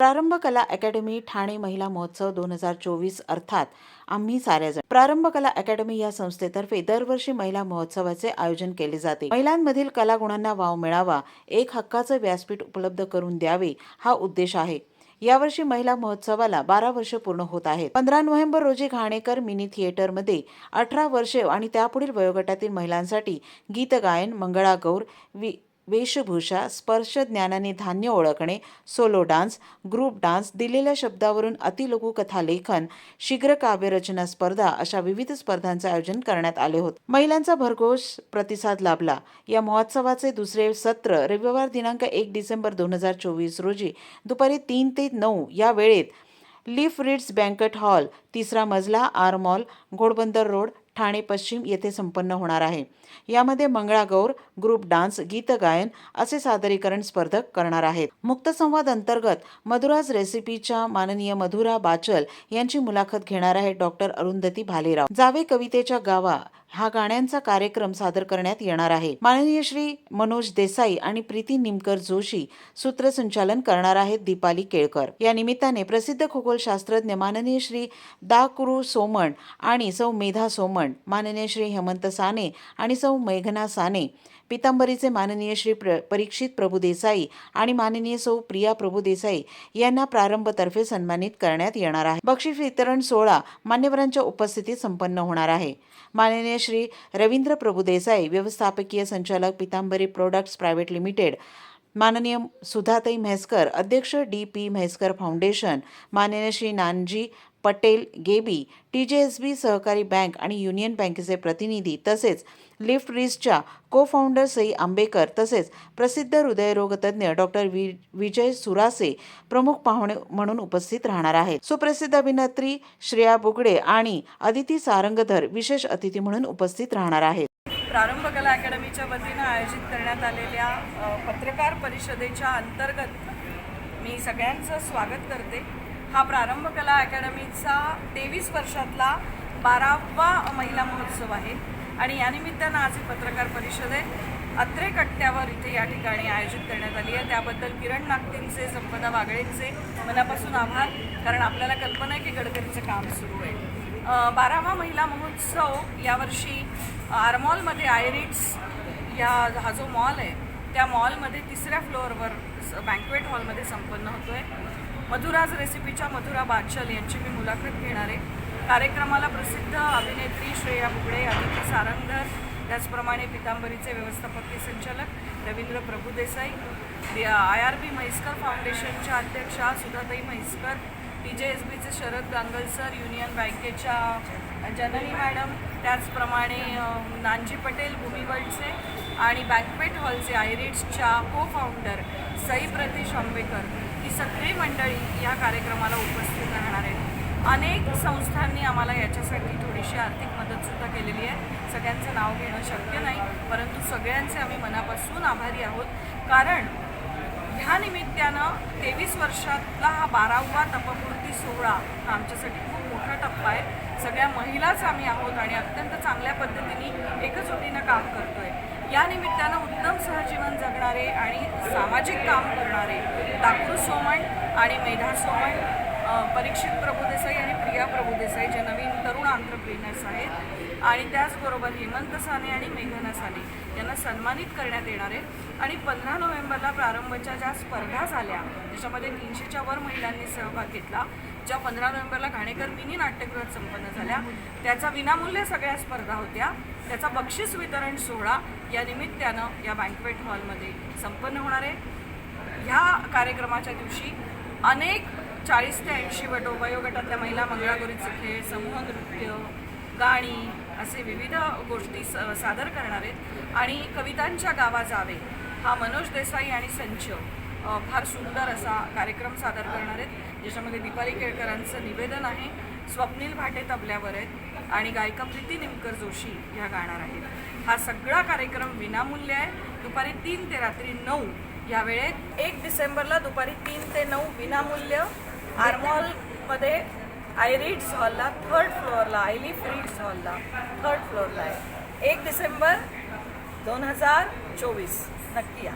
प्रारंभ कला अकॅडमी ठाणे महिला महोत्सव दोन हजार चोवीस अर्थात आम्ही साऱ्याजण. प्रारंभ कला अकॅडमी या संस्थेतर्फे दरवर्षी महिला महोत्सवाचे आयोजन केले जाते. महिलांमधील कलागुणांना वाव मिळावा एक हक्काचं व्यासपीठ उपलब्ध करून द्यावे हा उद्देश आहे. यावर्षी महिला महोत्सवाला बारा वर्ष पूर्ण होत आहेत. पंधरा नोव्हेंबर रोजी घाणेकर मिनी थिएटरमध्ये अठरा वर्षे आणि त्यापुढील वयोगटातील महिलांसाठी गीतगायन मंगळागौर वि वेशभूषा स्पर्श ज्ञानाने धान्य ओळखणे सोलो डान्स ग्रुप डान्स दिलेल्या शब्दावरून अतिलघुकथा लेखन शीघ्र काव्यरचना स्पर्धा अशा विविध स्पर्धांचे आयोजन करण्यात आले होते. महिलांचा भरघोस प्रतिसाद लाभला. या महोत्सवाचे दुसरे सत्र रविवार दिनांक एक डिसेंबर दोन हजार चोवीस रोजी दुपारी तीन ते नऊ या वेळेत लिफ रिड्स बँकट हॉल तिसरा मजला R mall Ghodbunder road Thane पश्चिम येथे संपन्न होणार आहे. यामध्ये मंगळागौर ग्रुप डान्स गीत गायन असे सादरीकरण स्पर्धक करणार आहेत. मुक्त संवाद अंतर्गत मधुराज रेसिपीच्या माननीय मधुरा बाचल यांची मुलाखत घेणार आहे डॉक्टर अरुंधती भालेराव. जावे कवितेच्या गावा हा गाण्यांचा कार्यक्रम सादर करण्यात येणार आहे. माननीय श्री मनोज देसाई आणि प्रीती निमकर जोशी सूत्रसंचालन करणार आहेत दीपाली केळकर. या निमित्ताने प्रसिद्ध खगोलशास्त्रज्ञ माननीय श्री दा कुरु सोमण आणि सौ मेधा सोमण माननीय श्री हेमंत साने आणि सौ मेघना साने पितांबरीचे माननीय श्री प्र परीक्षित प्रभुदेसाई आणि माननीय सौ प्रिया प्रभुदेसाई यांना प्रारंभतर्फे सन्मानित करण्यात येणार आहे. बक्षीस वितरण सोहळा मान्यवरांच्या उपस्थितीत संपन्न होणार आहे. माननीय श्री रवींद्र प्रभुदेसाई व्यवस्थापकीय संचालक पितांबरी प्रोडक्ट्स प्रायव्हेट लिमिटेड माननीय सुधाताई म्हैसकर अध्यक्ष डी पी म्हैसकर फाउंडेशन माननीय श्री नानजी पटेल गेबी टी जे एस बी सहकारी बँक आणि युनियन बँकेचे प्रतिनिधी तसेच लिफ्ट रिस्टच्या को फाउंडर सई आंबेकर तसेच प्रसिद्ध हृदयरोगतज्ञ डॉक्टर वि विजय सुरासे प्रमुख पाहुणे म्हणून उपस्थित राहणार आहेत. सुप्रसिद्ध अभिनेत्री श्रेया बुगडे आणि अदिती सारंगधर विशेष अतिथी म्हणून उपस्थित राहणार आहेत. प्रारंभ कला अकॅडमीच्या वतीनं आयोजित करण्यात आलेल्या पत्रकार परिषदेच्या अंतर्गत मी सगळ्यांचं स्वागत करते. हा प्रारंभ कला अकॅडमीचा तेवीस वर्षातला बारावा महिला महोत्सव आहे. आणि यानिमित्तानं आज ही पत्रकार परिषद आहे. अत्रे कट्ट्यावर इथे या ठिकाणी आयोजित करण्यात आली आहे. त्याबद्दल किरण नागतींचे संपदा वागळेंचे मनापासून आभार. कारण आपल्याला कल्पना आहे की गडकरीचं काम सुरू आहे. बारावा महिला महोत्सव यावर्षी आरमॉलमध्ये आयरिट्स या हा जो मॉल आहे त्या मॉलमध्ये तिसऱ्या फ्लोअरवर बँकवेट हॉलमध्ये संपन्न होतो आहे मधुराज रेसिपीच्या मधुरा बादशाल यांची मी मुलाखत घेणार आहे. कार्यक्रमाला प्रसिद्ध अभिनेत्री श्रेया बुगडे अदिती सारंगधर त्याचप्रमाणे पितांबरीचे व्यवस्थापकीय संचालक Ravindra Prabhudesai I R B Mhaiskar फाउंडेशनच्या अध्यक्षा Sudhatai Mhaiskar T J S बीचे शरद गांगल सर युनियन बँकेच्या जननी मॅडम त्याचप्रमाणे नानजी पटेल भूमिवर्ल्डचे आणि बँकवेट हॉलचे आयरिट्सच्या को फाउंडर सई प्रतीश आंबेकर ही सगळी मंडळी या कार्यक्रमाला उपस्थित राहणार आहेत. अनेक संस्थांनी आम्हाला याच्यासाठी थोडीशी आर्थिक मदतसुद्धा केलेली आहे. सगळ्यांचं नाव घेणं शक्य नाही परंतु सगळ्यांचे आम्ही मनापासून आभारी आहोत. कारण ह्या निमित्तानं तेवीस वर्षातला हा बारावा तपपूर्ती सोहळा हा आमच्यासाठी खूप मोठा टप्पा आहे. सगळ्या महिलाच आम्ही आहोत आणि अत्यंत चांगल्या पद्धतीने एकजुटीनं काम करतो आहे या निमित्तानं उत्तम सहजीवन जगणारे आणि सामाजिक काम करणारे दाखरू सोमण आणि मेधा सोमण परीक्षित प्रभुदेसाई आणि प्रिया प्रभुदेसाई जे नवीन तरुण आंतरप्रिनर्स आहेत आणि त्याचबरोबर हेमंत साने आणि मेघना साने यांना सन्मानित करण्यात येणार आहे आणि पंधरा नोव्हेंबरला प्रारंभच्या ज्या स्पर्धा झाल्या त्याच्यामध्ये तीनशेच्या वर महिलांनी सहभाग घेतला. ज्या पंधरा नोव्हेंबरला घाणेकर मिनी नाट्यगृहात संपन्न झाल्या. त्याचा विनामूल्य सगळ्या स्पर्धा होत्या. त्याचा बक्षीस वितरण सोहळा या निमित्तानं या बँकवेट हॉलमध्ये संपन्न होणार आहे. ह्या कार्यक्रमाच्या दिवशी अनेक चाळीस ते ऐंशी वट वयोगटातल्या महिला मंगळागौरीचे खेळ समूह नृत्य गाणी असे विविध गोष्टी स सादर करणार आहेत. आणि कवितांच्या गावा जावे हा मनोज देसाई आणि संच फार सुंदर असा कार्यक्रम सादर करणार आहेत. ज्याच्यामध्ये दीपाली केळकरांचं निवेदन आहे. स्वप्नील भाटे तबल्यावर आहेत आणि गायिका प्रीती निमकर जोशी ह्या गाणार आहेत. हा सगळा कार्यक्रम विनामूल्य आहे. दुपारी तीन ते रात्री नऊ या वेळेत एक डिसेंबरला दुपारी तीन ते नऊ विनामूल्य आरमॉलमध्ये आयरिड्स हॉलला थर्ड फ्लोअरला आयलिफ रिड्स हॉलला थर्ड फ्लोअरला आहे. एक डिसेंबर दोन हजार चोवीस. नक्की या.